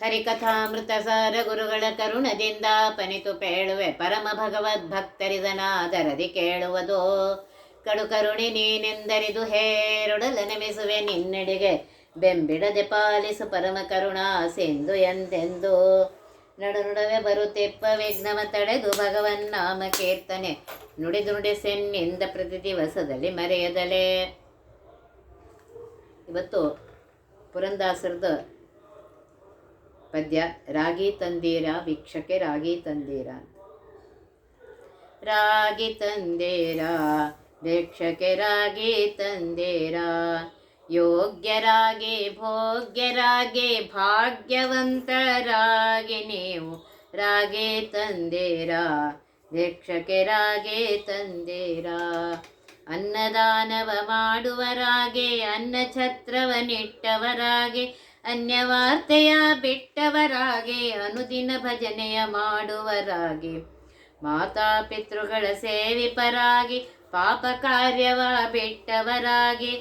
ಹರಿಕಥಾಮೃತ ಸಾರ ಗುರುಗಳ ಕರುಣದಿಂದ ಪನಿತು ಪೇಳುವೆ ಪರಮ ಭಗವದ್ ಭಕ್ತರಿದನಾದರದಿ ಕೇಳುವುದು. ಕಡು ಕರುಣಿ ನೀನೆಂದರಿದು ಹೇರೊಡಲ ನೆಮಿಸುವೆ ನಿನ್ನೆಡೆಗೆ ಬೆಂಬಿಡದೆ ಪಾಲಿಸು ಪರಮ ಕರುಣಾ ಸಿಂಧು ಎಂದೆಂದು. ನಡು ನುಡವೆ ಬರುತ್ತೆಪ್ಪ ವಿಘ್ನವ ತಡೆದು ಭಗವನ್ ನಾಮ ಕೀರ್ತನೆ. ನುಡಿದು ಸೆನ್ನಿಂದ ಪ್ರತಿ ದಿವಸದಲ್ಲಿ ಮರೆಯದಲೇ. ಇವತ್ತು ಪುರಂದಾಸರದ ಪದ್ಯ, ರಾಗಿ ತಂದೀರ ವೀಕ್ಷಕೆ ರಾಗಿ ತಂದೀರ. ರಾಗಿ ತಂದೇರ ಯೋಗ್ಯ ರಾಗಿ ತಂದೇರ ಯೋಗ್ಯರಾಗಿ ಭೋಗ್ಯರಾಗಿ ಭಾಗ್ಯವಂತರಾಗಿ ನೀವು ರಾಗಿ ತಂದೇರ ವೀಕ್ಷಕೆ ರಾಗಿ ತಂದೇರ. ಅನ್ನದಾನವ ಮಾಡುವರಾಗೆ ಅನ್ನ ಛತ್ರವನಿಟ್ಟವರಾಗೆ ಅನ್ಯವಾರ್ತೆಯ ಬಿಟ್ಟವರಾಗೆ, ಅನುದಿನ ಭಜನೆಯ ಮಾಡುವರಾಗೆ. ಮಾತಾಪಿತೃಗಳ ಸೇವಿಪರಾಗಿ ಪಾಪ ಕಾರ್ಯವ ಬಿಟ್ಟವರಾಗಿ.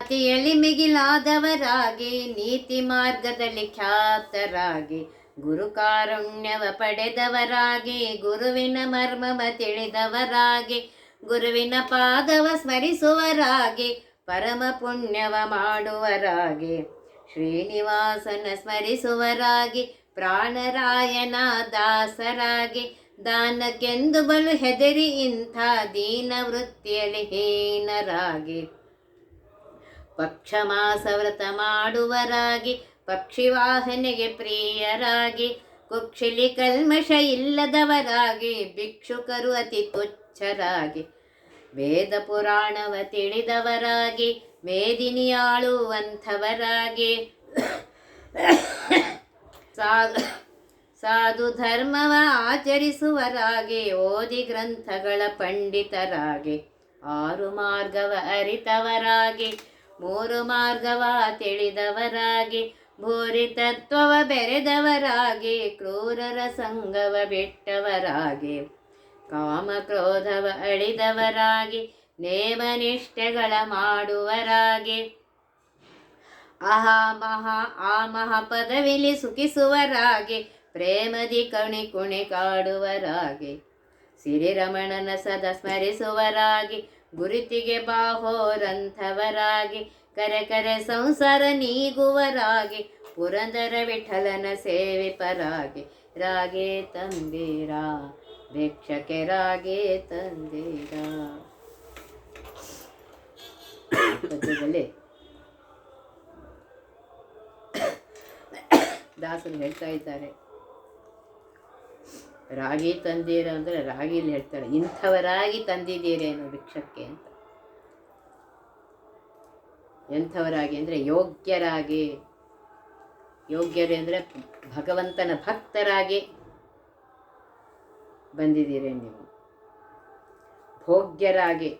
ಅತಿಯಲ್ಲಿ ಎಳಿಮಿಗಿಲಾದವರಾಗಿ, ನೀತಿ ಮಾರ್ಗದಲ್ಲಿ ಖ್ಯಾತರಾಗಿ. ಗುರುಕಾರುಣ್ಯವ ಪಡೆದವರಾಗಿ, ಗುರುವಿನ ಮರ್ಮವ ತಿಳಿದವರಾಗಿ. ಗುರುವಿನ ಪಾದವ ಸ್ಮರಿಸುವರಾಗಿ. ಪರಮ ಪುಣ್ಯವ ಮಾಡುವರಾಗಿ ಶ್ರೀನಿವಾಸನ ಸ್ಮರಿಸುವರಾಗಿ ಪ್ರಾಣರಾಯನ ದಾಸರಾಗಿ ದಾನಕ್ಕೆಂದು ಬಲು ಹೆದರಿ ಇಂಥ ದೀನ ವೃತ್ತಿಯಲ್ಲಿ ಹೀನರಾಗಿ ಪಕ್ಷಮಾಸ ವ್ರತ ಮಾಡುವರಾಗಿ, ಪಕ್ಷಿವಾಹನೆಗೆ ಪ್ರಿಯರಾಗಿ, ಕುಕ್ಷಿಲಿ ಕಲ್ಮಶ ಇಲ್ಲದವರಾಗಿ, ಭಿಕ್ಷುಕರು ಅತಿ ತುಚ್ಛರಾಗಿ ವೇದ ಪುರಾಣವ ತಿಳಿದವರಾಗಿ ಮೇದಿನಿಯಾಳುವಂಥವರಾಗಿ ಸಾಧು ಸಾಧು ಧರ್ಮವ ಆಚರಿಸುವರಾಗಿ, ಓದಿ ಗ್ರಂಥಗಳ ಪಂಡಿತರಾಗಿ. ಆರು ಮಾರ್ಗವ ಅರಿತವರಾಗಿ, ಮೂರು ಮಾರ್ಗವ ತಿಳಿದವರಾಗಿ. ಭೂರಿ ತತ್ವವ ಬೆರೆದವರಾಗಿ, ಕ್ರೂರರ ಸಂಗವ ಬಿಟ್ಟವರಾಗಿ. ಕಾಮ ಕ್ರೋಧವ ಅಳಿದವರಾಗಿ ನೇಮನಿಷ್ಠೆಗಳ ಮಾಡುವರಾಗಿ. ಅಹಾ ಮಹಾ, ಆ ಮಹಾ ಪದವಿಲಿ ಸುಖಿಸುವರಾಗಿ, ಪ್ರೇಮದಿ ಕಣಿ ಕುಣಿ ಕಾಡುವರಾಗಿ. ಸಿರಿರಮಣನ ಸದಾ ಸ್ಮರಿಸುವರಾಗಿ, ಗುರುತಿಗೆ ಬಾಹೋರಂಥವರಾಗಿ ಕರೆ ಕರೆ ಸಂಸಾರ ನೀಗುವರಾಗಿ, ಪುರಂದರ ವಿಠಲನ ಸೇವಿಪರಾಗಿ. ರಾಗೇ ತಂದೀರ ಭಿಕ್ಷಕೆ ತಂದಿರ ತಂದೀರ ಪದ್ಯದಲ್ಲಿ ದಾಸರು ಹೇಳ್ತಾ ಇದ್ದಾರೆ. ರಾಗಿ ತಂದೀರ ಅಂದರೆ ರಾಗಿಲಿ ಹೇಳ್ತಾರೆ. ಇಂಥವರಾಗಿ ತಂದಿದ್ದೀರೇನು ಭಿಕ್ಷಕ್ಕೆ ಅಂತ. ಎಂಥವರಾಗಿ ಅಂದರೆ ಯೋಗ್ಯರಾಗಿ. ಯೋಗ್ಯರೇ ಅಂದರೆ ಭಗವಂತನ ಭಕ್ತರಾಗಿ. ಬಂದಿದ್ದೀರಿ ನೀವು. ಭೋಗ್ಯರಾಗಿ,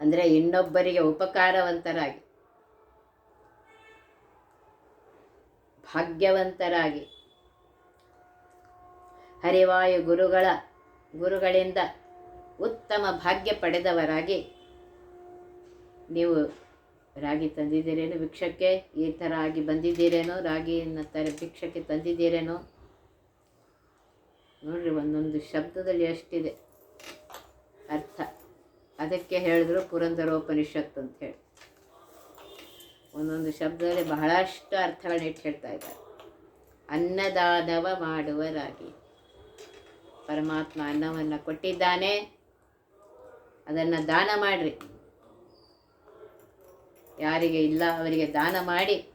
ಅಂದರೆ ಇನ್ನೊಬ್ಬರಿಗೆ ಉಪಕಾರವಂತರಾಗಿ, ಭಾಗ್ಯವಂತರಾಗಿ, ಹರಿವಾಯು ಗುರುಗಳ, ಗುರುಗಳಿಂದ ಉತ್ತಮ ಭಾಗ್ಯ ಪಡೆದವರಾಗಿ ನೀವು ರಾಗಿ ತಂದಿದ್ದೀರೇನು, ಭಿಕ್ಷಕ್ಕೆ ಈ ಥರ ಆಗಿ ಬಂದಿದ್ದೀರೇನೋ, ರಾಗಿಯನ್ನು ತರ ಭಿಕ್ಷಕ್ಕೆ ತಂದಿದ್ದೀರೇನೋ? ನೋಡ್ರಿ, ಒಂದೊಂದು ಶಬ್ದದಲ್ಲಿ ಎಷ್ಟಿದೆ ಅರ್ಥ. ಅದಕ್ಕೆ ಹೇಳಿದ್ರು ಪುರಂದರೋಪನಿಷತ್ ಅಂತ ಹೇಳಿ. ಒಂದೊಂದು ಶಬ್ದದಲ್ಲಿ ಬಹಳಷ್ಟು ಅರ್ಥಗಳನ್ನ ಇಟ್ಟು ಹೇಳ್ತಾ ಇದ್ದಾರೆ. ಅನ್ನದಾನವ ಮಾಡುವರಾಗಿ. ಪರಮಾತ್ಮ ಅನ್ನವನ್ನು ಕೊಟ್ಟಿದ್ದಾನೆ. ಅದನ್ನು ದಾನ ಮಾಡಿರಿ. ಯಾರಿಗೆ ಇಲ್ಲ, ಅವರಿಗೆ ದಾನ ಮಾಡಿ.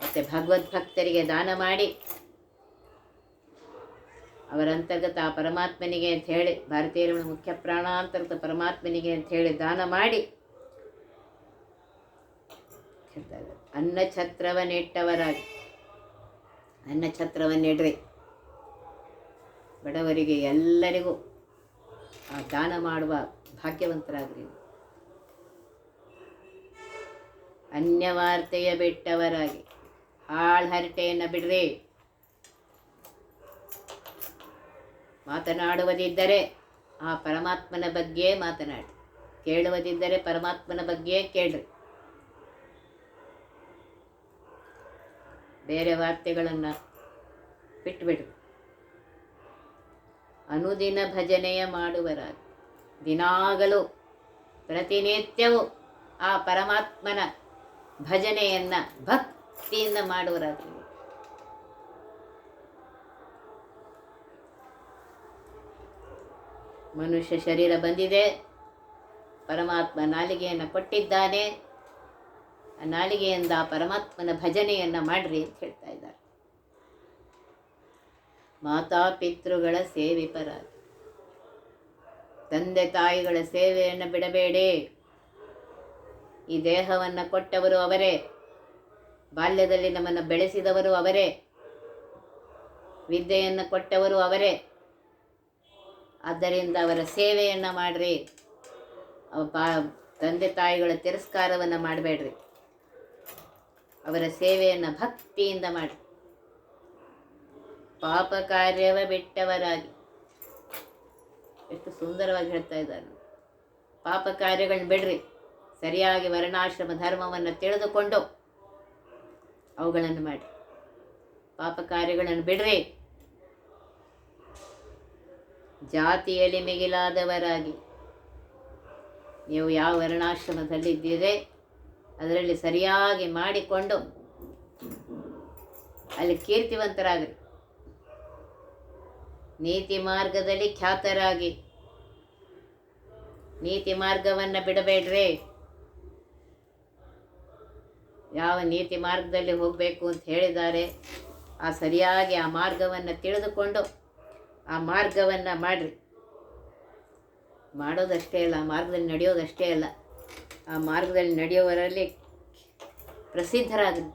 ಮತ್ತು ಭಗವದ್ಭಕ್ತರಿಗೆ ದಾನ ಮಾಡಿ. ಅವರ ಅಂತರ್ಗತ ಆ ಪರಮಾತ್ಮನಿಗೆ ಅಂತ ಹೇಳಿ ಭಾರತೀಯರ ಮುಖ್ಯ ಪ್ರಾಣಾಂತರ್ಗತ ಪರಮಾತ್ಮನಿಗೆ ಅಂತ ಹೇಳಿ ದಾನ ಮಾಡಿ. ಅನ್ನ ಛತ್ರವನ್ನಿಟ್ಟವರಾಗಿ ಅನ್ನ ಛತ್ರವನ್ನಿಡ್ರಿ ಬಡವರಿಗೆ ಎಲ್ಲರಿಗೂ ಆ ದಾನ ಮಾಡುವ ಭಾಗ್ಯವಂತರಾಗ್ರಿ. ಅನ್ಯವಾರ್ತೆಯ ಬಿಟ್ಟವರಾಗಿ, ಹಾಳು ಹರಟೆಯನ್ನು ಬಿಡ್ರಿ. ಮಾತನಾಡುವುದಿದ್ದರೆ ಆ ಪರಮಾತ್ಮನ ಬಗ್ಗೆ ಮಾತನಾಡಿ ಕೇಳುವುದಿದ್ದರೆ ಪರಮಾತ್ಮನ ಬಗ್ಗೆ ಕೇಳ್ರಿ. ಬೇರೆ ವಾರ್ತೆಗಳನ್ನು ಬಿಟ್ಬಿಡು ಅನುದಿನ ಭಜನೆಯ ಮಾಡುವರ ದಿನಾಗಲೂ ಪ್ರತಿನಿತ್ಯವೂ ಆ ಪರಮಾತ್ಮನ ಭಜನೆಯನ್ನು ಭಕ್ತಿಯಿಂದ ಮಾಡುವರಾಗಿ ಮನುಷ್ಯ ಶರೀರ ಬಂದಿದೆ. ಪರಮಾತ್ಮ ನಾಲಿಗೆಯನ್ನು ಕೊಟ್ಟಿದ್ದಾನೆ. ಆ ನಾಲಿಗೆಯಿಂದ ಪರಮಾತ್ಮನ ಭಜನೆಯನ್ನು ಮಾಡ್ರಿ ಅಂತ ಹೇಳ್ತಾ ಇದ್ದಾರೆ. ಮಾತಾಪಿತೃಗಳ ಪರ ತಂದೆ ತಾಯಿಗಳ ಸೇವೆಯನ್ನು ಬಿಡಬೇಡಿ. ಈ ದೇಹವನ್ನು ಕೊಟ್ಟವರು ಅವರೇ. ಬಾಲ್ಯದಲ್ಲಿ ನಮ್ಮನ್ನು ಬೆಳೆಸಿದವರು ಅವರೇ. ವಿದ್ಯೆಯನ್ನು ಕೊಟ್ಟವರು ಅವರೇ. ಆದ್ದರಿಂದ ಅವರ ಸೇವೆಯನ್ನು ಮಾಡಿರಿ. ಪಾ, ತಂದೆ ತಾಯಿಗಳ ತಿರಸ್ಕಾರವನ್ನು ಮಾಡಬೇಡ್ರಿ. ಅವರ ಸೇವೆಯನ್ನು ಭಕ್ತಿಯಿಂದ ಮಾಡಿ ಪಾಪ ಕಾರ್ಯವ ಬಿಟ್ಟವರಾಗಿ. ಎಷ್ಟು ಸುಂದರವಾಗಿ ಹೇಳ್ತಾ ಇದ್ದಾರೆ ಪಾಪ ಕಾರ್ಯಗಳನ್ನ ಬಿಡ್ರಿ. ಸರಿಯಾಗಿ ವರ್ಣಾಶ್ರಮ ಧರ್ಮವನ್ನು ತಿಳಿದುಕೊಂಡು ಅವುಗಳನ್ನು ಮಾಡಿ ಪಾಪ ಕಾರ್ಯಗಳನ್ನು ಬಿಡ್ರಿ. ಜಾತಿಯಲ್ಲಿ ಮಿಗಿಲಾದವರಾಗಿ. ನೀವು ಯಾವ ವರ್ಣಾಶ್ರಮದಲ್ಲಿದ್ದೀರಿ, ಅದರಲ್ಲಿ ಸರಿಯಾಗಿ ಮಾಡಿಕೊಂಡು ಅಲ್ಲಿ ಕೀರ್ತಿವಂತರಾಗ್ರಿ. ನೀತಿ ಮಾರ್ಗದಲ್ಲಿ ಖ್ಯಾತರಾಗಿ. ನೀತಿ ಮಾರ್ಗವನ್ನು ಬಿಡಬೇಡ್ರಿ. ಯಾವ ನೀತಿ ಮಾರ್ಗದಲ್ಲಿ ಹೋಗಬೇಕು ಅಂತ ಹೇಳಿದ್ದಾರೆ, ಆ ಸರಿಯಾಗಿ ಆ ಮಾರ್ಗವನ್ನು ತಿಳಿದುಕೊಂಡು ಆ ಮಾರ್ಗವನ್ನು ಮಾಡಿರಿ. ಮಾಡೋದಷ್ಟೇ ಅಲ್ಲ, ಆ ಮಾರ್ಗದಲ್ಲಿ ನಡೆಯೋದಷ್ಟೇ ಅಲ್ಲ. ಆ ಮಾರ್ಗದಲ್ಲಿ ನಡೆಯುವವರಲ್ಲಿ ಪ್ರಸಿದ್ಧರಾದರು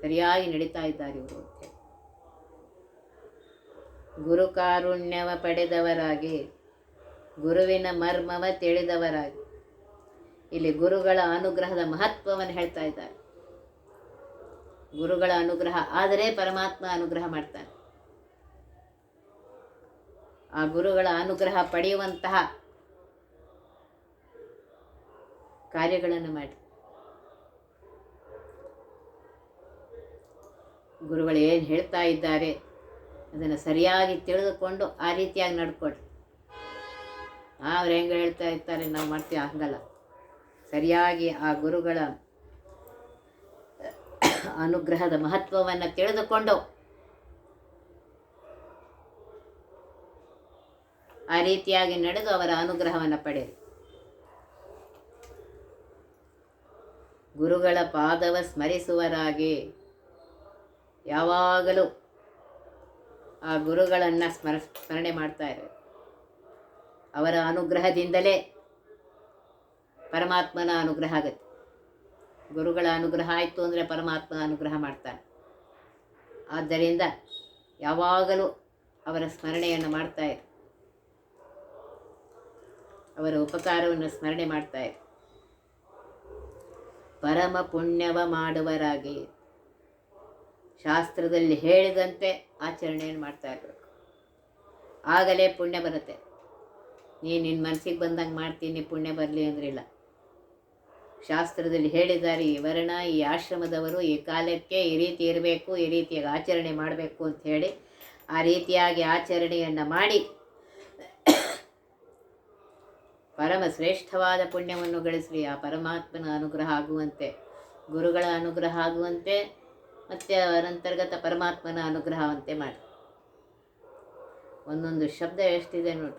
ಸರಿಯಾಗಿ ನಡೀತಾ ಇದ್ದಾರೆ ಇವರು ಗುರುಕಾರುಣ್ಯವ ಗುರು ಕಾರುಣ್ಯವ ಪಡೆದವರಾಗಿ, ಗುರುವಿನ ಮರ್ಮವ ತಿಳಿದವರಾಗಿ, ಇಲ್ಲಿ ಗುರುಗಳ ಅನುಗ್ರಹದ ಮಹತ್ವವನ್ನು ಹೇಳ್ತಾ ಇದ್ದಾರೆ. ಗುರುಗಳ ಅನುಗ್ರಹ ಆದರೆ ಪರಮಾತ್ಮ ಅನುಗ್ರಹ ಮಾಡ್ತಾನೆ. ಆ ಗುರುಗಳ ಅನುಗ್ರಹ ಪಡೆಯುವಂತಹ ಕಾರ್ಯಗಳನ್ನು ಮಾಡಿ. ಗುರುಗಳು ಏನು ಹೇಳ್ತಾ ಇದ್ದಾರೆ ಅದನ್ನು ಸರಿಯಾಗಿ ತಿಳಿದುಕೊಂಡು ಆ ರೀತಿಯಾಗಿ ನಡ್ಕೊಳ್ಳಿ ಅವ್ರು ಹೆಂಗೆ ಹೇಳ್ತಾ ಇರ್ತಾರೆ ನಾವು ಮಾಡ್ತೀವಿ ಹಂಗಲ್ಲ. ಸರಿಯಾಗಿ ಆ ಗುರುಗಳ ಅನುಗ್ರಹದ ಮಹತ್ವವನ್ನು ತಿಳಿದುಕೊಂಡು ಆ ರೀತಿಯಾಗಿ ನಡೆದು ಅವರ ಅನುಗ್ರಹವನ್ನು ಪಡೆಯಿರಿ. ಗುರುಗಳ ಪಾದವ ಸ್ಮರಿಸುವರಾಗಿ ಯಾವಾಗಲೂ ಆ ಗುರುಗಳನ್ನು ಸ್ಮರ, ಸ್ಮರಣೆ ಮಾಡ್ತಾ ಇದ್ದಾರೆ ಅವರ ಅನುಗ್ರಹದಿಂದಲೇ ಪರಮಾತ್ಮನ ಅನುಗ್ರಹ ಆಗುತ್ತೆ. ಗುರುಗಳ ಅನುಗ್ರಹ ಆಯಿತು ಅಂದರೆ ಪರಮಾತ್ಮ ಅನುಗ್ರಹ ಮಾಡ್ತಾನೆ. ಆದ್ದರಿಂದ ಯಾವಾಗಲೂ ಅವರ ಸ್ಮರಣೆಯನ್ನು ಮಾಡ್ತಾ ಇರು. ಅವರ ಉಪಕಾರವನ್ನು ಸ್ಮರಣೆ ಮಾಡ್ತಾ ಇರು. ಪರಮ ಪುಣ್ಯವ ಮಾಡುವರಾಗಿ ಶಾಸ್ತ್ರದಲ್ಲಿ ಹೇಳಿದಂತೆ ಆಚರಣೆಯನ್ನು ಮಾಡ್ತಾ ಇರಬೇಕು. ಆಗಲೇ ಪುಣ್ಯ ಬರುತ್ತೆ. ನೀ ನಿನ್ನ ಮನಸ್ಸಿಗೆ ಬಂದಂಗೆ ಮಾಡ್ತೀನಿ ಪುಣ್ಯ ಬರಲಿ ಅಂದ್ರಿಲ್ಲ. ಶಾಸ್ತ್ರದಲ್ಲಿ ಹೇಳಿದ್ದಾರೆ, ಈ ವರ್ಣ, ಈ ಆಶ್ರಮದವರು ಈ ಕಾಲಕ್ಕೆ ಈ ರೀತಿ ಇರಬೇಕು, ಈ ರೀತಿಯಾಗಿ ಆಚರಣೆ ಮಾಡಬೇಕು ಅಂತ ಹೇಳಿ ಆ ರೀತಿಯಾಗಿ ಆಚರಣೆಯನ್ನು ಮಾಡಿ ಪರಮ ಶ್ರೇಷ್ಠವಾದ ಪುಣ್ಯವನ್ನು ಗಳಿಸಲಿ. ಆ ಪರಮಾತ್ಮನ ಅನುಗ್ರಹ ಆಗುವಂತೆ, ಗುರುಗಳ ಅನುಗ್ರಹ ಆಗುವಂತೆ, ಮತ್ತು ಅವರಂತರ್ಗತ ಪರಮಾತ್ಮನ ಅನುಗ್ರಹವಂತೆ ಮಾಡಿ. ಒಂದೊಂದು ಶಬ್ದ ಎಷ್ಟಿದೆ ನೋಡಿ.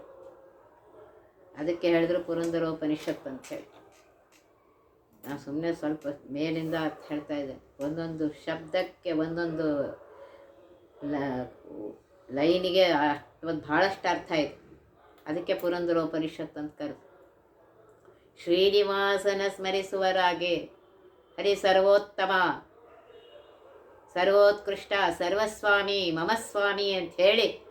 ಅದಕ್ಕೆ ಹೇಳಿದ್ರು ಪುರಂದರೋಪನಿಷತ್ ಅಂತ ಹೇಳಿ. ನಾನು ಸುಮ್ಮನೆ ಸ್ವಲ್ಪ ಮೇಲಿಂದ ಅರ್ಥ ಹೇಳ್ತಾ ಇದ್ದೆ. ಒಂದೊಂದು ಶಬ್ದಕ್ಕೆ ಒಂದೊಂದು ಲೈನಿಗೆ ಒಂದು ಭಾಳಷ್ಟು ಅರ್ಥ ಇದೆ. ಅದಕ್ಕೆ ಪುರಂದರೋಪನಿಷತ್ ಅಂತ ಕರೆದು. ಶ್ರೀನಿವಾಸನ ಸ್ಮರಿಸುವರಾಗೆ. ಹರಿ ಸರ್ವೋತ್ತಮ, ಸರ್ವೋತ್ಕೃಷ್ಟ, ಸರ್ವಸ್ವಾಮಿ, ಮಮಸ್ವಾಮಿ ಅಂತ ಹೇಳಿ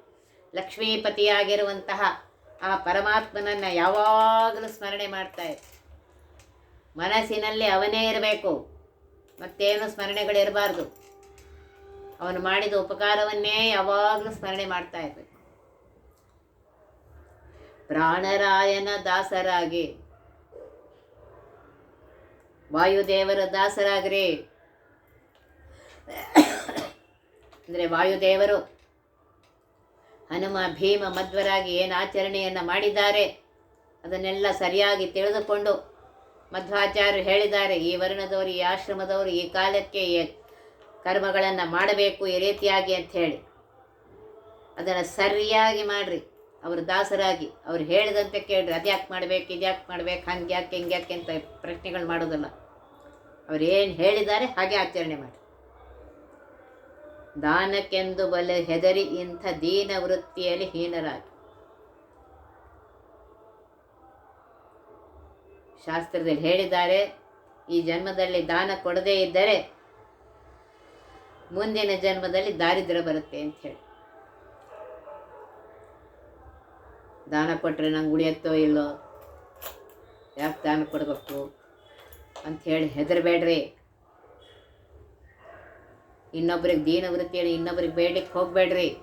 ಲಕ್ಷ್ಮೀಪತಿಯಾಗಿರುವಂತಹ ಆ ಪರಮಾತ್ಮನನ್ನು ಯಾವಾಗಲೂ ಸ್ಮರಣೆ ಮಾಡ್ತಾ ಇರು ಮನಸ್ಸಿನಲ್ಲಿ ಅವನೇ ಇರಬೇಕು. ಮತ್ತೇನು ಸ್ಮರಣೆಗಳಿರಬಾರ್ದು. ಅವನು ಮಾಡಿದ ಉಪಕಾರವನ್ನೇ ಯಾವಾಗಲೂ ಸ್ಮರಣೆ ಮಾಡ್ತಾ ಇರಬೇಕು. ಪ್ರಾಣರಾಯನ ದಾಸರಾಗಿ ವಾಯುದೇವರ ದಾಸರಾಗ್ರಿ. ಅಂದರೆ ವಾಯುದೇವರು ಹನುಮ, ಭೀಮ, ಮಧ್ವರಾಗಿ ಏನು ಆಚರಣೆಯನ್ನು ಮಾಡಿದ್ದಾರೆ ಅದನ್ನೆಲ್ಲ ಸರಿಯಾಗಿ ತಿಳಿದುಕೊಂಡು ಮಧ್ವಾಚಾರ್ಯರು ಹೇಳಿದ್ದಾರೆ, ಈ ವರ್ಣದವರು, ಈ ಆಶ್ರಮದವರು, ಈ ಕಾಲಕ್ಕೆ ಈ ಕರ್ಮಗಳನ್ನು ಮಾಡಬೇಕು ಈ ರೀತಿಯಾಗಿ ಅಂತ ಹೇಳಿ. ಅದನ್ನು ಸರಿಯಾಗಿ ಮಾಡಿರಿ. ಅವರು ದಾಸರಾಗಿ ಅವ್ರು ಹೇಳಿದಂತೆ ಕೇಳ್ರಿ, ಅದ್ಯಾಕೆ ಮಾಡ್ಬೇಕು, ಇದ್ಯಾಕೆ ಮಾಡ್ಬೇಕು ಹಂಗೆ ಯಾಕೆ ಹಿಂಗೆ ಯಾಕೆ ಅಂತ ಪ್ರಶ್ನೆಗಳು ಮಾಡೋದಲ್ಲ. ಅವ್ರು ಏನು ಹೇಳಿದ್ದಾರೆ ಹಾಗೆ ಆಚರಣೆ ಮಾಡಿ. ದಾನಕ್ಕೆಂದು ಬಲೆ ಹೆದರಿ ಇಂಥ ದೀನ ವೃತ್ತಿಯಲ್ಲಿ ಹೀನರಾಗಿ. ಶಾಸ್ತ್ರದಲ್ಲಿ ಹೇಳಿದ್ದಾರೆ, ಈ ಜನ್ಮದಲ್ಲಿ ದಾನ ಕೊಡದೇ ಇದ್ದರೆ ಮುಂದಿನ ಜನ್ಮದಲ್ಲಿ ದಾರಿದ್ರ್ಯ ಬರುತ್ತೆ ಅಂತ ಹೇಳಿ. ದಾನ ಕೊಟ್ಟರೆ ನಂಗೆ ಉಳಿಯತ್ತೋ ಇಲ್ಲೋ? ಯಾಕೆ ದಾನ ಕೊಡಬೇಕು? ಅಂಥೇಳಿ ಹೆದರಬೇಡ್ರಿ. ಇನ್ನೊಬ್ರಿಗೆ ದೀನ ವೃತ್ತಿಯನ್ನು ಇನ್ನೊಬ್ರಿಗೆ ಬೇಡಕ್ಕೆ ಹೋಗಬೇಡ್ರಿ.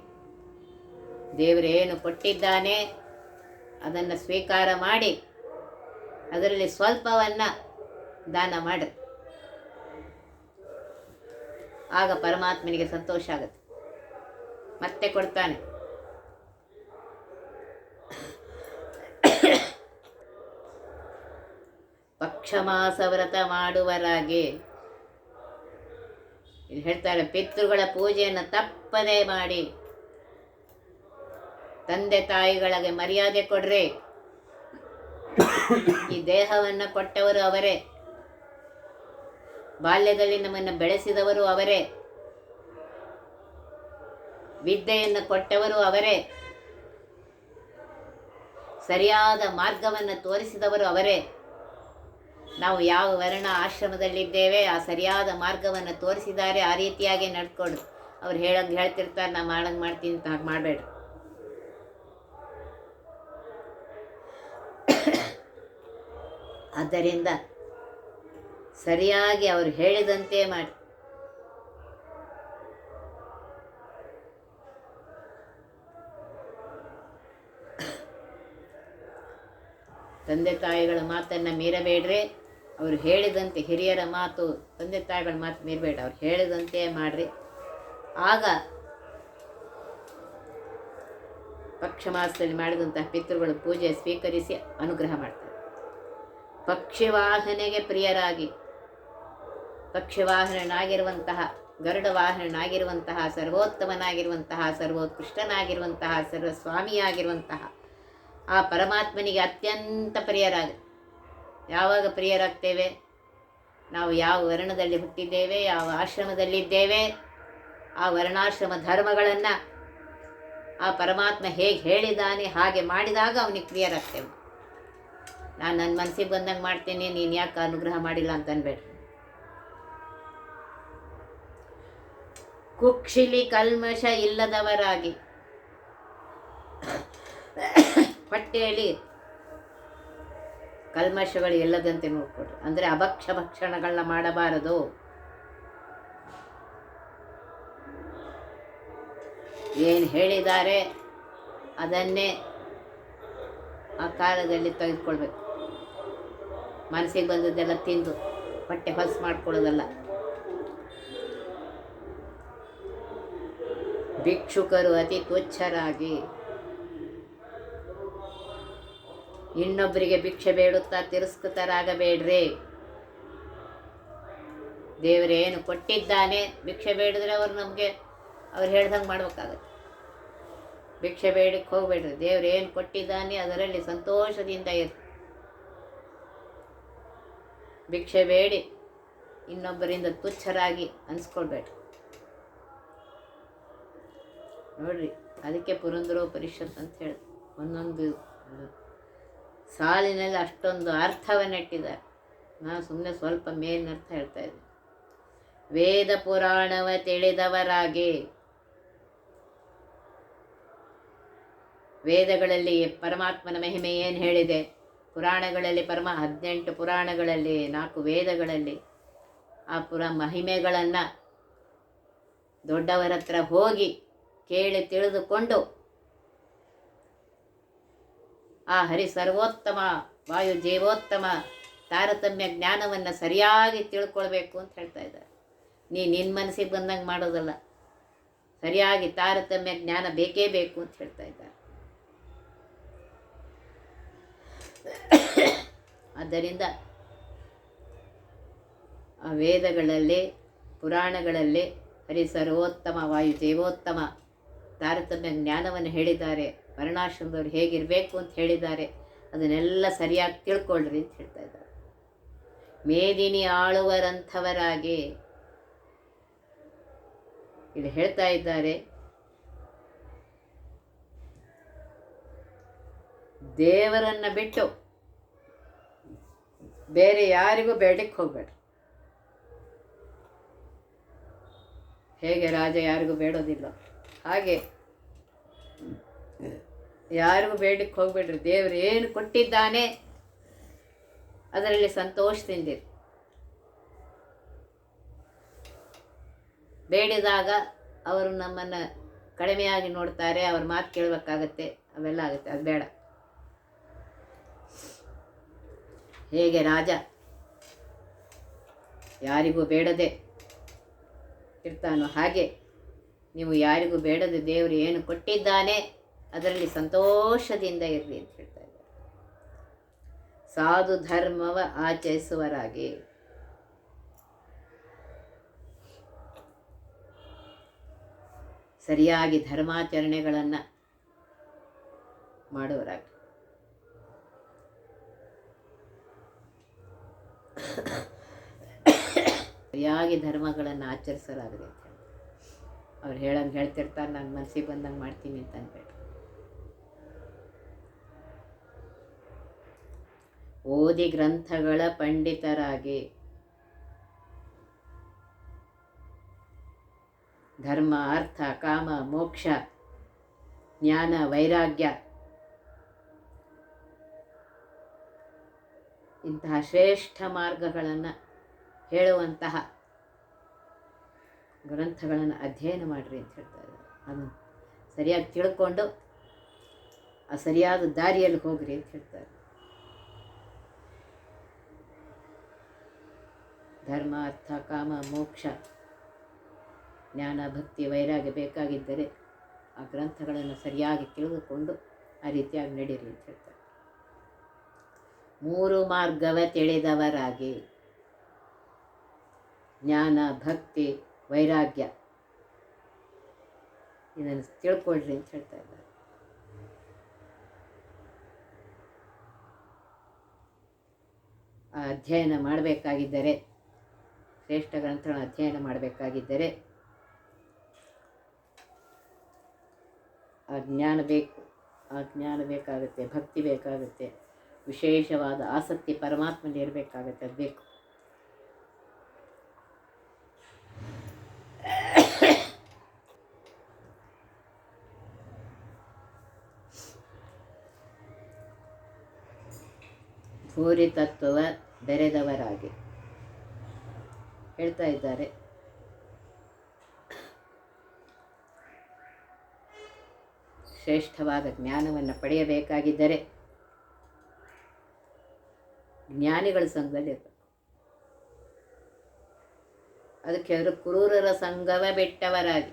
ದೇವರೇನು ಕೊಟ್ಟಿದ್ದಾನೆ ಅದನ್ನು ಸ್ವೀಕಾರ ಮಾಡಿ ಅದರಲ್ಲಿ ಸ್ವಲ್ಪವನ್ನು ದಾನ ಮಾಡಿರಿ. ಆಗ ಪರಮಾತ್ಮನಿಗೆ ಸಂತೋಷ ಆಗುತ್ತೆ. ಮತ್ತೆ ಕೊಡ್ತಾನೆ. ಪಕ್ಷಮಾಸ ವ್ರತ ಮಾಡುವರಾಗೆ. ಇಲ್ಲಿ ಹೇಳ್ತಾರೆ ಪಿತೃಗಳ ಪೂಜೆಯನ್ನು ತಪ್ಪದೇ ಮಾಡಿ. ತಂದೆ ತಾಯಿಗಳಿಗೆ ಮರ್ಯಾದೆ ಕೊಡ್ರಿ. ಈ ದೇಹವನ್ನು ಕೊಟ್ಟವರು ಅವರೇ. ಬಾಲ್ಯದಲ್ಲಿ ನಮ್ಮನ್ನು ಬೆಳೆಸಿದವರು ಅವರೇ. ವಿದ್ಯೆಯನ್ನು ಕೊಟ್ಟವರು ಅವರೇ. ಸರಿಯಾದ ಮಾರ್ಗವನ್ನು ತೋರಿಸಿದವರು ಅವರೇ. ನಾವು ಯಾವ ವರ್ಣ ಆಶ್ರಮದಲ್ಲಿದ್ದೇವೆ, ಆ ಸರಿಯಾದ ಮಾರ್ಗವನ್ನು ತೋರಿಸಿದ್ದಾರೆ ಆ ರೀತಿಯಾಗಿ ನಡ್ಕೊಂಡು. ಅವ್ರು ಹೇಳಂಗೆ ಹೇಳ್ತಿರ್ತಾರೆ ನಾ ಮಾಡಂಗೆ ಮಾಡ್ತೀನಿ ಅಂತ ಹಾಗೆ ಮಾಡಬೇಡ್ರಿ. ಆದ್ದರಿಂದ ಸರಿಯಾಗಿ ಅವರು ಹೇಳಿದಂತೆ ಮಾಡಿ. ತಂದೆ ತಾಯಿಗಳ ಮಾತನ್ನು ಮೀರಬೇಡ್ರಿ. ಅವರು ಹೇಳಿದಂತೆ ಹಿರಿಯರ ಮಾತು, ತಂದೆ ತಾಯಿಗಳ ಮಾತು ಮೀರಬೇಡ. ಅವ್ರು ಹೇಳಿದಂತೆ ಮಾಡ್ರಿ. ಆಗ ಪಕ್ಷ ಮಾಸದಲ್ಲಿ ಮಾಡಿದಂತಹ ಪಿತೃಗಳು ಪೂಜೆ ಸ್ವೀಕರಿಸಿ ಅನುಗ್ರಹ ಮಾಡ್ತಾರೆ. ಪಕ್ಷಿವಾಹನೆಗೆ ಪ್ರಿಯರಾಗಿ, ಪಕ್ಷಿವಾಹನನಾಗಿರುವಂತಹ ಗರುಡ ವಾಹನನಾಗಿರುವಂತಹ ಸರ್ವೋತ್ತಮನಾಗಿರುವಂತಹ, ಸರ್ವೋತ್ಕೃಷ್ಟನಾಗಿರುವಂತಹ, ಸರ್ವಸ್ವಾಮಿಯಾಗಿರುವಂತಹ ಆ ಪರಮಾತ್ಮನಿಗೆ ಅತ್ಯಂತ ಪ್ರಿಯರಾಗ ಯಾವಾಗ ಪ್ರಿಯರಾಗ್ತೇವೆ? ನಾವು ಯಾವ ವರ್ಣದಲ್ಲಿ ಹುಟ್ಟಿದ್ದೇವೆ? ಯಾವ ಆಶ್ರಮದಲ್ಲಿದ್ದೇವೆ? ಆ ವರ್ಣಾಶ್ರಮ ಧರ್ಮಗಳನ್ನು ಆ ಪರಮಾತ್ಮ ಹೇಗೆ ಹೇಳಿದ್ದಾನೆ ಹಾಗೆ ಮಾಡಿದಾಗ ಅವನಿಗೆ ಪ್ರಿಯರಾಗ್ತೇವೆ. ನಾನು ನನ್ನ ಮನಸ್ಸಿಗೆ ಬಂದಂಗೆ ಮಾಡ್ತೇನೆ, ನೀನು ಯಾಕೆ ಅನುಗ್ರಹ ಮಾಡಿಲ್ಲ ಅಂತ ಅನ್ಬೇಡ್ರಿ ಕುಕ್ಷಿಲಿ ಕಲ್ಮಶ ಇಲ್ಲದವರಾಗಿ ಹೊಟ್ಟೆಯಲ್ಲಿ ಕಲ್ಮಶಗಳು ಎಲ್ಲದಂತೆ ನೋಡ್ಕೊಡ್ರಿ ಅಂದರೆ ಅಭಕ್ಷ ಭಕ್ಷಣಗಳನ್ನ ಮಾಡಬಾರದು. ಏನು ಹೇಳಿದ್ದಾರೆ ಅದನ್ನೇ ಆ ಕಾಲದಲ್ಲಿ ತೆಗೆದುಕೊಳ್ಬೇಕು. ಮನಸ್ಸಿಗೆ ಬಂದದ್ದೆಲ್ಲ ತಿಂದು ಹೊಟ್ಟೆ ಹೊಸ ಮಾಡ್ಕೊಳ್ಳೋದಲ್ಲ. ಭಿಕ್ಷುಕರು ಅತಿ ತುಚ್ಛರಾಗಿ ಇನ್ನೊಬ್ಬರಿಗೆ ಭಿಕ್ಷೆ ಬೇಡುತ್ತಾ ತಿರಸ್ಕೃತರಾಗಬೇಡ್ರಿ. ದೇವರೇನು ಕೊಟ್ಟಿದ್ದಾನೆ? ಭಿಕ್ಷೆ ಬೇಡಿದ್ರೆ ಅವ್ರು ನಮಗೆ, ಅವ್ರು ಹೇಳ್ದಂಗೆ ಮಾಡ್ಬೇಕಾಗತ್ತೆ. ಭಿಕ್ಷೆ ಬೇಡಕ್ಕೆ ಹೋಗ್ಬೇಡ್ರಿ. ದೇವ್ರು ಏನು ಕೊಟ್ಟಿದ್ದಾನೆ, ಅದರಲ್ಲಿ ಸಂತೋಷದಿಂದ ಇರು. ಭಿಕ್ಷೆ ಬೇಡಿ, ಇನ್ನೊಬ್ಬರಿಂದ ತುಚ್ಛರಾಗಿ ಅನ್ಸ್ಕೊಳ್ಬೇಡ್ರಿ. ನೋಡ್ರಿ, ಅದಕ್ಕೆ ಪುರಂದರೋಪನಿಷತ್ ಅಂತ ಹೇಳಿ, ಒಂದೊಂದು ಸಾಲಿನಲ್ಲಿ ಅಷ್ಟೊಂದು ಅರ್ಥವನ್ನಿಟ್ಟಿದ್ದಾರೆ. ನಾನು ಸುಮ್ಮನೆ ಸ್ವಲ್ಪ ಮೇಲಿನ ಅರ್ಥ ಹೇಳ್ತಾ ಇದ್ದೆ ವೇದ ಪುರಾಣವ ತಿಳಿದವರಾಗಿ. ವೇದಗಳಲ್ಲಿ ಪರಮಾತ್ಮನ ಮಹಿಮೆ ಏನು ಹೇಳಿದೆ? ಪುರಾಣಗಳಲ್ಲಿ ಪರಮ ಹದಿನೆಂಟು ಪುರಾಣಗಳಲ್ಲಿ ನಾಲ್ಕು ವೇದಗಳಲ್ಲಿ ಆ ಪುರ ಮಹಿಮೆಗಳನ್ನು ದೊಡ್ಡವರ ಹತ್ರ ಹೋಗಿ ಕೇಳಿ ತಿಳಿದುಕೊಂಡು ಆ ಹರಿ ಸರ್ವೋತ್ತಮ ವಾಯು ಜೀವೋತ್ತಮ ತಾರತಮ್ಯ ಜ್ಞಾನವನ್ನು ಸರಿಯಾಗಿ ತಿಳ್ಕೊಳ್ಬೇಕು ಅಂತ ಹೇಳ್ತಾ ಇದ್ದಾರೆ. ನೀ ನಿನ್ನ ಮನಸ್ಸಿಗೆ ಬಂದಂಗೆ ಮಾಡೋದಲ್ಲ, ಸರಿಯಾಗಿ ತಾರತಮ್ಯ ಜ್ಞಾನ ಬೇಕೇ ಬೇಕು ಅಂತ ಹೇಳ್ತಾ ಇದ್ದಾರೆ. ಆದ್ದರಿಂದ ಆ ವೇದಗಳಲ್ಲಿ, ಪುರಾಣಗಳಲ್ಲಿ ಹರಿ ಸರ್ವೋತ್ತಮ ವಾಯು ಜೀವೋತ್ತಮ ತಾರತಮ್ಯ ಜ್ಞಾನವನ್ನು ಹೇಳಿದ್ದಾರೆ. ವರ್ಣಾಶ್ರಮದವ್ರು ಹೇಗಿರಬೇಕು ಅಂತ ಹೇಳಿದ್ದಾರೆ. ಅದನ್ನೆಲ್ಲ ಸರಿಯಾಗಿ ತಿಳ್ಕೊಳ್ರಿ ಅಂತ ಹೇಳ್ತಾ ಇದ್ದಾರೆ. ಮೇದಿನಿ ಆಳುವರಂಥವರಾಗಿ ಇಲ್ಲಿ ಹೇಳ್ತಾ ಇದ್ದಾರೆ. ದೇವರನ್ನು ಬಿಟ್ಟು ಬೇರೆ ಯಾರಿಗೂ ಬೇಡಕ್ಕೆ ಹೋಗ್ಬೇಡ್ರಿ. ಹೇಗೆ ರಾಜ ಯಾರಿಗೂ ಬೇಡೋದಿಲ್ಲ. ಹಾಗೆ ಯಾರಿಗೂ ಬೇಡಕ್ಕೆ ಹೋಗ್ಬೇಡ್ರಿ. ದೇವರು ಏನು ಕೊಟ್ಟಿದ್ದಾನೆ ಅದರಲ್ಲಿ ಸಂತೋಷದಿಂದಿರಿ. ಬೇಡಿದಾಗ ಅವರು ನಮ್ಮನ್ನು ಕಡಿಮೆಯಾಗಿ ನೋಡ್ತಾರೆ, ಅವ್ರ ಮಾತು ಕೇಳಬೇಕಾಗತ್ತೆ, ಅವೆಲ್ಲ ಆಗುತ್ತೆ. ಅದು ಬೇಡ. ಹೇಗೆ ರಾಜ? ಯಾರಿಗೂ ಬೇಡದೆ ಇರ್ತಾನೋ ಹಾಗೆ, ನೀವು ಯಾರಿಗೂ ಬೇಡದೆ ದೇವರು ಏನು ಕೊಟ್ಟಿದ್ದಾನೆ ಅದರಲ್ಲಿ ಸಂತೋಷದಿಂದ ಇರಲಿ ಅಂತ ಹೇಳ್ತಾ ಇದ್ದಾರೆ. ಸಾಧು ಧರ್ಮವ ಆಚರಿಸುವರಾಗಿ. ಸರಿಯಾಗಿ ಧರ್ಮಾಚರಣೆಗಳನ್ನು ಮಾಡುವರಾಗಿ. ಸರಿಯಾಗಿ ಧರ್ಮಗಳನ್ನು ಆಚರಿಸಲಾಗಿದೆ ಅಂತ ಅವ್ರು ಹೇಳಂಗೆ ಹೇಳ್ತಿರ್ತಾರೆ, ನಾನು ಮನಸ್ಸಿಗೆ ಬಂದಂಗೆ ಮಾಡ್ತೀನಿ ಅಂತ ಅನ್ಬೇಡ್ರಿ ಓದಿ ಗ್ರಂಥಗಳ ಪಂಡಿತರಾಗಿ. ಧರ್ಮ, ಅರ್ಥ, ಕಾಮ, ಮೋಕ್ಷ, ಜ್ಞಾನ, ವೈರಾಗ್ಯ. ಇಂತಹ ಶ್ರೇಷ್ಠ ಮಾರ್ಗಗಳನ್ನು ಹೇಳುವಂತಹ ಗ್ರಂಥಗಳನ್ನು ಅಧ್ಯಯನ ಮಾಡಿರಿ ಅಂತ ಹೇಳ್ತಾ ಇದ್ದಾರೆ ಅದನ್ನು ಸರಿಯಾಗಿ ತಿಳ್ಕೊಂಡು ಆ ಸರಿಯಾದ ದಾರಿಯಲ್ಲಿ ಹೋಗ್ರಿ ಅಂತ ಹೇಳ್ತಾರೆ. ಧರ್ಮ ಅರ್ಥ ಕಾಮ ಮೋಕ್ಷ ಜ್ಞಾನ ಭಕ್ತಿ ವೈರಾಗ್ಯ ಬೇಕಾಗಿದ್ದರೆ ಆ ಗ್ರಂಥಗಳನ್ನು ಸರಿಯಾಗಿ ತಿಳಿದುಕೊಂಡು ಆ ರೀತಿಯಾಗಿ ನಡೀರಿ ಅಂತ ಹೇಳ್ತಾರೆ. ಮೂರು ಮಾರ್ಗವ ತಿಳಿದವರಾಗಿ. ಜ್ಞಾನ ಭಕ್ತಿ ವೈರಾಗ್ಯ. ಇದನ್ನು ತಿಳ್ಕೊಳ್ರಿ ಅಂತ ಹೇಳ್ತಾ ಇದ್ದಾರೆ. ಅಧ್ಯಯನ ಮಾಡಬೇಕಾಗಿದ್ದರೆ ಶ್ರೇಷ್ಠ ಗ್ರಂಥಗಳನ್ನು ಅಧ್ಯಯನ ಮಾಡಬೇಕಾಗಿದ್ದರೆ ಆ ಜ್ಞಾನ ಬೇಕು. ಆ ಜ್ಞಾನ ಬೇಕಾಗುತ್ತೆ, ಭಕ್ತಿ ಬೇಕಾಗುತ್ತೆ, ವಿಶೇಷವಾದ ಆಸಕ್ತಿ ಪರಮಾತ್ಮನಲ್ಲಿ ಇರಬೇಕಾಗುತ್ತೆ, ಅದು ಬೇಕು. ಭೂರಿ ತತ್ವ ಬೆರೆದವರಾಗಿ. ಹೇಳ್ತಾ ಇದ್ದಾರೆ. ಶ್ರೇಷ್ಠವಾದ ಜ್ಞಾನವನ್ನು ಪಡೆಯಬೇಕಾಗಿದ್ದರೆ ಜ್ಞಾನಿಗಳ ಸಂಘದಲ್ಲಿ ಅದಕ್ಕೆ ಅವರು ಕ್ರೂರರ ಸಂಘವೇ ಬಿಟ್ಟವರಾಗಿ,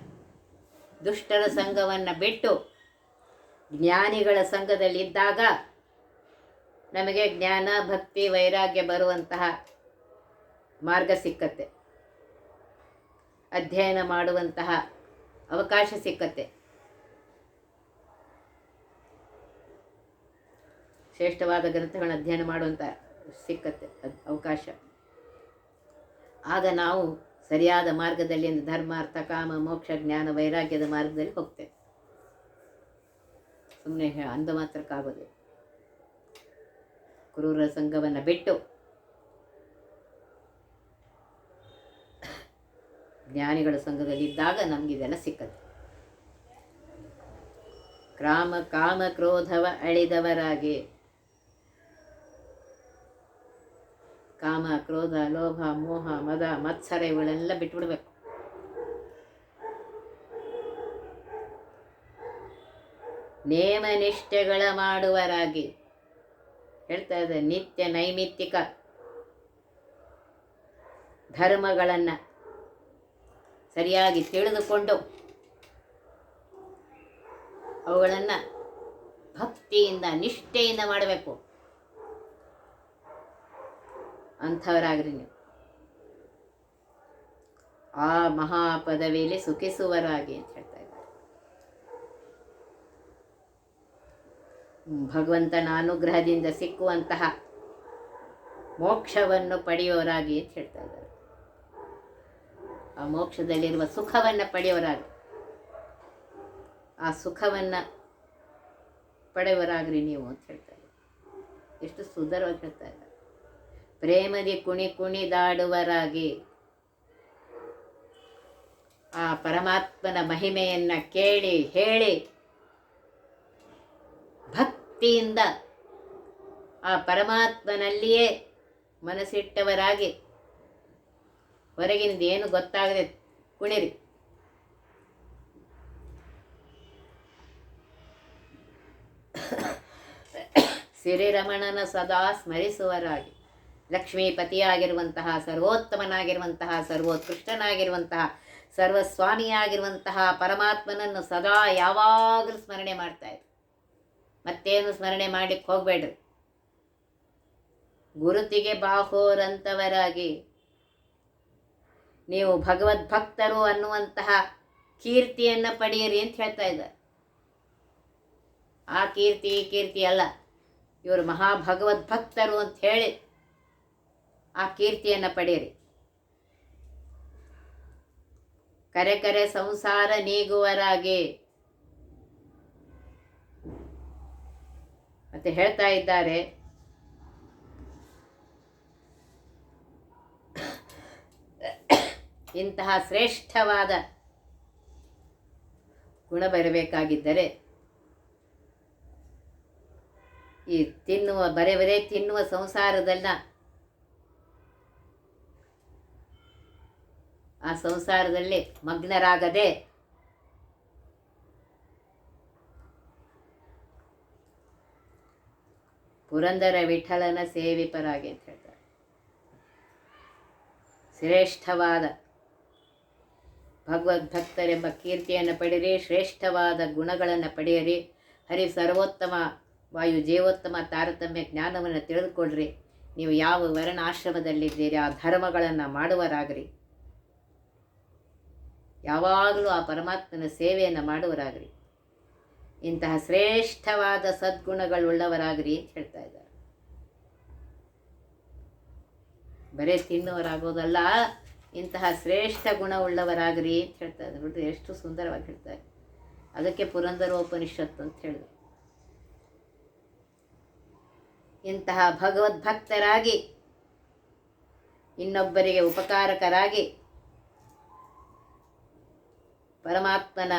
ದುಷ್ಟರ ಸಂಘವನ್ನು ಬಿಟ್ಟು ಜ್ಞಾನಿಗಳ ಸಂಘದಲ್ಲಿದ್ದಾಗ ನಮಗೆ ಜ್ಞಾನ, ಭಕ್ತಿ, ವೈರಾಗ್ಯ ಬರುವಂತಹ ಮಾರ್ಗ ಸಿಕ್ಕತ್ತೆ. ಅಧ್ಯಯನ ಮಾಡುವಂತಹ ಅವಕಾಶ ಸಿಕ್ಕತ್ತೆ. ಶ್ರೇಷ್ಠವಾದ ಗ್ರಂಥಗಳನ್ನು ಅಧ್ಯಯನ ಮಾಡುವಂಥ ಸಿಕ್ಕತ್ತೆ ಅವಕಾಶ. ಆಗ ನಾವು ಸರಿಯಾದ ಮಾರ್ಗದಲ್ಲಿ ಧರ್ಮ, ಅರ್ಥ, ಕಾಮ, ಮೋಕ್ಷ, ಜ್ಞಾನ, ವೈರಾಗ್ಯದ ಮಾರ್ಗದಲ್ಲಿ ಹೋಗ್ತೇವೆ. ಸುಮ್ಮನೆ ಅಂದ ಮಾತ್ರಕ್ಕಾಗೋದು ಕ್ರೂರ ಸಂಘವನ್ನು ಬಿಟ್ಟು ಜ್ಞಾನಿಗಳ ಸಂಘದಲ್ಲಿ ಇದ್ದಾಗ ನಮಗಿದೆಲ್ಲ ಸಿಕ್ಕದು ಕ್ರಾಮ ಕಾಮ ಕ್ರೋಧವ ಅಳಿದವರಾಗಿ. ಕಾಮ, ಕ್ರೋಧ, ಲೋಭ, ಮೋಹ, ಮದ, ಮತ್ಸರ ಇವುಗಳೆಲ್ಲ ಬಿಟ್ಬಿಡ್ಬೇಕು. ನೇಮ ನಿಷ್ಠೆಗಳ ಮಾಡುವರಾಗಿ. ಹೇಳ್ತಾ ಇದೆ ನಿತ್ಯ ನೈಮಿತ್ತಿಕ ಧರ್ಮಗಳನ್ನು. ಸರಿಯಾಗಿ ತಿಳಿದುಕೊಂಡು ಅವುಗಳನ್ನು ಭಕ್ತಿಯಿಂದ, ನಿಷ್ಠೆಯಿಂದ ಮಾಡಬೇಕು. ಅಂಥವರಾಗ್ರಿ ನೀವು. ಆ ಮಹಾಪದವಿಯಲ್ಲಿ ಸುಖಿಸುವರಾಗಿ ಅಂತ ಹೇಳ್ತಾ ಇದ್ದಾರೆ. ಭಗವಂತನ ಅನುಗ್ರಹದಿಂದ ಸಿಕ್ಕುವಂತಹ ಮೋಕ್ಷವನ್ನು ಪಡೆಯುವರಾಗಿ ಅಂತ ಹೇಳ್ತಾ ಇದ್ದಾರೆ. ಆ ಮೋಕ್ಷದಲ್ಲಿರುವ ಸುಖವನ್ನು ಪಡೆಯುವರಾಗಿ ಆ ಸುಖವನ್ನು ಪಡೆಯವರಾಗ್ರಿ ನೀವು ಅಂತ ಹೇಳ್ತಾರೆ. ಎಷ್ಟು ಸುಂದರವಾಗಿ ಹೇಳ್ತಾರೆ. ಪ್ರೇಮದಿ ಕುಣಿ ಕುಣಿದಾಡುವರಾಗಿ ಆ ಪರಮಾತ್ಮನ ಮಹಿಮೆಯನ್ನು ಕೇಳಿ ಹೇಳಿ ಭಕ್ತಿಯಿಂದ ಆ ಪರಮಾತ್ಮನಲ್ಲಿಯೇ ಮನಸ್ಸಿಟ್ಟವರಾಗಿ ಹೊರಗಿನಿಂದ ಏನು ಗೊತ್ತಾಗದೆ ಕುಣಿರಿ. ಸಿರಿರಮಣನ ಸದಾ ಸ್ಮರಿಸುವರಾಗಿ. ಲಕ್ಷ್ಮೀಪತಿಯಾಗಿರುವಂತಹ, ಸರ್ವೋತ್ತಮನಾಗಿರುವಂತಹ, ಸರ್ವೋತ್ಕೃಷ್ಟನಾಗಿರುವಂತಹ, ಸರ್ವಸ್ವಾಮಿಯಾಗಿರುವಂತಹ ಪರಮಾತ್ಮನನ್ನು ಸದಾ ಯಾವಾಗಲೂ ಸ್ಮರಣೆ ಮಾಡ್ತಾ ಇದ್ರು ಮತ್ತೇನು ಸ್ಮರಣೆ ಮಾಡಲಿಕ್ಕೆ ಹೋಗಬೇಡ್ರಿ. ಗುರುತಿಗೆ ಬಾಹೋರಂತವರಾಗಿ ನೀವು ಭಗವದ್ಭಕ್ತರು ಅನ್ನುವಂತಹ ಕೀರ್ತಿಯನ್ನು ಪಡೆಯಿರಿ ಅಂತ ಹೇಳ್ತಾ ಇದ್ದಾರೆ. ಆ ಕೀರ್ತಿ, ಈ ಕೀರ್ತಿ ಅಲ್ಲ. ಇವರು ಮಹಾಭಗವದ್ಭಕ್ತರು ಅಂತ ಹೇಳಿ ಆ ಕೀರ್ತಿಯನ್ನು ಪಡೆಯಿರಿ. ಕರೆ ಕರೆ ಸಂಸಾರ ನೀಗುವರಾಗಿ ಮತ್ತು ಹೇಳ್ತಾ ಇದ್ದಾರೆ ಇಂತಹ ಶ್ರೇಷ್ಠವಾದ ಗುಣ ಬರಬೇಕಾಗಿದ್ದರೆ ಈ ತಿನ್ನುವ ಬರೆ ಬರೆ ತಿನ್ನುವ ಸಂಸಾರದಲ್ಲ. ಆ ಸಂಸಾರದಲ್ಲಿ ಮಗ್ನರಾಗದೆ ಪುರಂದರ ವಿಠಲನ ಸೇವಿಪರಾಗಿ ಅಂತ ಹೇಳ್ತಾರೆ. ಶ್ರೇಷ್ಠವಾದ ಭಗವದ್ಭಕ್ತರೆಂಬ ಕೀರ್ತಿಯನ್ನು ಪಡೆಯಿರಿ, ಶ್ರೇಷ್ಠವಾದ ಗುಣಗಳನ್ನು ಪಡೆಯಿರಿ. ಹರಿ ಸರ್ವೋತ್ತಮ ವಾಯು ಜೀವೋತ್ತಮ ತಾರತಮ್ಯ ಜ್ಞಾನವನ್ನು ತಿಳಿದುಕೊಳ್ಳ್ರಿ. ನೀವು ಯಾವ ವರ್ಣಾಶ್ರಮದಲ್ಲಿದ್ದೀರಿ, ಆ ಧರ್ಮಗಳನ್ನು ಮಾಡುವರಾಗ್ರಿ. ಯಾವಾಗಲೂ ಆ ಪರಮಾತ್ಮನ ಸೇವೆಯನ್ನು ಮಾಡುವರಾಗ್ರಿ. ಇಂತಹ ಶ್ರೇಷ್ಠವಾದ ಸದ್ಗುಣಗಳುಳ್ಳವರಾಗ್ರಿ ಅಂತ ಹೇಳ್ತಾ ಇದ್ದಾರೆ. ಬರೀ ತಿನ್ನುವರಾಗೋದಲ್ಲ ಇಂತಹ ಶ್ರೇಷ್ಠ ಗುಣವುಳ್ಳವರಾಗ್ರಿ ಅಂತ ಹೇಳ್ತಾ ಎಷ್ಟು ಸುಂದರವಾಗಿ ಹೇಳ್ತಾರೆ. ಅದಕ್ಕೆ ಪುರಂದರೋಪನಿಷತ್ತು ಅಂತ ಹೇಳಿದ್ರು. ಇಂತಹ ಭಗವದ್ಭಕ್ತರಾಗಿ, ಇನ್ನೊಬ್ಬರಿಗೆ ಉಪಕಾರಕರಾಗಿ, ಪರಮಾತ್ಮನ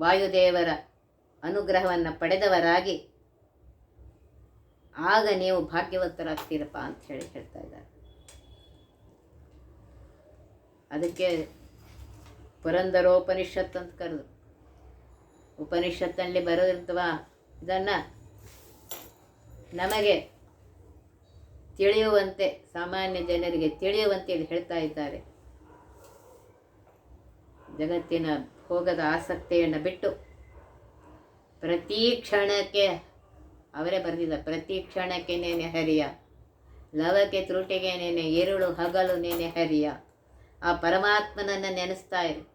ವಾಯುದೇವರ ಅನುಗ್ರಹವನ್ನು ಪಡೆದವರಾಗಿ, ಆಗ ನೀವು ಭಾಗ್ಯವಂತರಾಗ್ತೀರಪ್ಪ ಅಂತ ಹೇಳಿ ಹೇಳ್ತಾ ಇದ್ದಾರೆ. ಅದಕ್ಕೆ ಪುರಂದರೋಪನಿಷತ್ ಅಂತ ಕರೆದು. ಉಪನಿಷತ್ತಲ್ಲಿ ಬರೋದಿರ್ತವ? ಇದನ್ನು ನಮಗೆ ತಿಳಿಯುವಂತೆ, ಸಾಮಾನ್ಯ ಜನರಿಗೆ ತಿಳಿಯುವಂತೆ ಇಲ್ಲಿ ಹೇಳ್ತಾ ಇದ್ದಾರೆ. ಜಗತ್ತಿನ ಭೋಗದ ಆಸಕ್ತಿಯನ್ನು ಬಿಟ್ಟು ಪ್ರತಿ ಕ್ಷಣಕ್ಕೆ ಅವರೇ ಬರೆದಿದ್ದ ಪ್ರತಿ ಕ್ಷಣಕ್ಕೆ ನೇನೆ ಹರಿಯ. ಲವಕ್ಕೆ ತ್ರುಟಿಗೆ ನೇನೆ ಏರುಳು ಹಗಲು ನೇನೆ ಹರಿಯ. ಆ ಪರಮಾತ್ಮನನ್ನು ನೆನೆಸ್ತಾ ಇರು.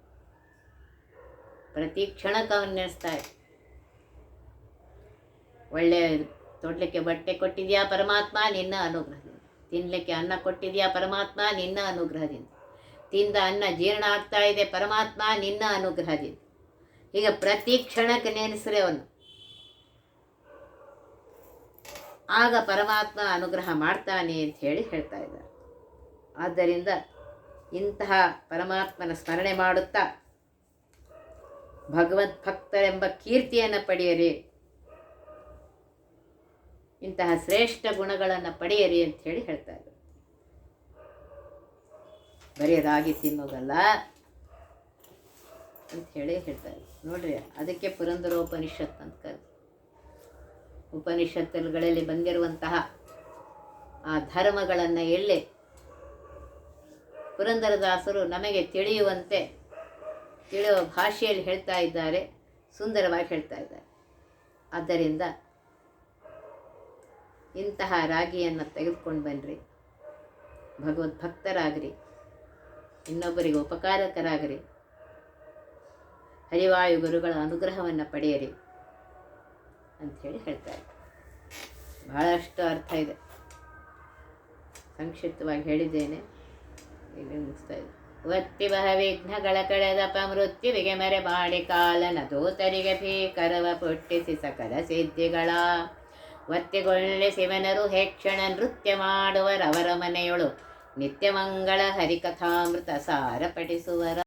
ಪ್ರತಿ ಕ್ಷಣಕ್ಕೆ ಅವನು ನೆನೆಸ್ತಾ ಇರು. ಒಳ್ಳೆಯ ತೊಡ್ಲಿಕ್ಕೆ ಬಟ್ಟೆ ಕೊಟ್ಟಿದೆಯಾ ಪರಮಾತ್ಮ? ನಿನ್ನ ಅನುಗ್ರಹದಿಂದ. ತಿನ್ನಲಿಕ್ಕೆ ಅನ್ನ ಕೊಟ್ಟಿದೆಯಾ ಪರಮಾತ್ಮ? ನಿನ್ನ ಅನುಗ್ರಹದಿಂದ. ತಿಂದ ಅನ್ನ ಜೀರ್ಣ ಆಗ್ತಾ ಇದೆ ಪರಮಾತ್ಮ? ನಿನ್ನ ಅನುಗ್ರಹದಿಂದ. ಈಗ ಪ್ರತಿ ಕ್ಷಣಕ್ಕೆ ನೆನೆಸ್ರೆ ಅವನು. ಆಗ ಪರಮಾತ್ಮ ಅನುಗ್ರಹ ಮಾಡ್ತಾನೆ ಅಂತ ಹೇಳಿ ಹೇಳ್ತಾ ಇದ್ದಾರೆ. ಆದ್ದರಿಂದ ಇಂತಹ ಪರಮಾತ್ಮನ ಸ್ಮರಣೆ ಮಾಡುತ್ತಾ ಭಗವದ್ ಭಕ್ತರೆಂಬ ಕೀರ್ತಿಯನ್ನು ಪಡೆಯಿರಿ. ಇಂತಹ ಶ್ರೇಷ್ಠ ಗುಣಗಳನ್ನು ಪಡೆಯಿರಿ ಅಂತ ಹೇಳಿ ಹೇಳ್ತಾ ಇದ್ರು. ಬರೀ ರಾಗಿ ತಿನ್ನೋದಲ್ಲ ಅಂತ ಹೇಳಿ ಹೇಳ್ತಾರೆ ನೋಡ್ರಿ, ಅದಕ್ಕೆ ಪುರಂದರೋಪನಿಷತ್ ಅಂತ ಕರೆದು ಉಪನಿಷತ್ತುಗಳಲ್ಲಿ ಬಂದಿರುವಂತಹ ಆ ಧರ್ಮಗಳನ್ನು ಎಲ್ಲಿ ಪುರಂದರದಾಸರು ನಮಗೆ ತಿಳಿಯುವಂತೆ ತಿಳಿಯುವ ಭಾಷೆಯಲ್ಲಿ ಹೇಳ್ತಾ ಇದ್ದಾರೆ, ಸುಂದರವಾಗಿ ಹೇಳ್ತಾ ಇದ್ದಾರೆ. ಆದ್ದರಿಂದ ಇಂತಹ ರಾಗಿಯನ್ನು ತೆಗೆದುಕೊಂಡು ಬನ್ನಿರಿ ಭಗವದ್ಭಕ್ತರಾಗಿರಿ ಇನ್ನೊಬ್ಬರಿಗೆ ಉಪಕಾರಕರಾಗ್ರಿ. ಹರಿವಾಯು ಗುರುಗಳ ಅನುಗ್ರಹವನ್ನು ಪಡೆಯಿರಿ ಅಂಥೇಳಿ ಹೇಳ್ತಾರೆ ಬಹಳಷ್ಟು ಅರ್ಥ ಇದೆ. ಸಂಕ್ಷಿಪ್ತವಾಗಿ ಹೇಳಿದ್ದೇನೆ. ಇಲ್ಲಿ ಮುಗಿಸ್ತಾ ಇದೆ ಒತ್ತಿ ಬಹ ವಿಘ್ನಗಳ ಕಳೆದಪ ಮೃತ್ಯುವಿಗೆ ಮರೆ ಮಾಡಿ ಕಾಲನ ದೂತರಿಗೆ ಭೀಕರವ ಪುಟ್ಟಿಸಿ ಸಕಲ ಸಿದ್ಧಿಗಳ. ಒತ್ತಿಗೊಳ್ಳೆ ಶಿವನರು ಹೇಕ್ಷಣ ನೃತ್ಯ ಮಾಡುವರವರ ಮನೆಯೊಳು ನಿತ್ಯಮಂಗಳ ಹರಿಕಥಾಮೃತ ಸಾರ ಪಠಿಸುವರ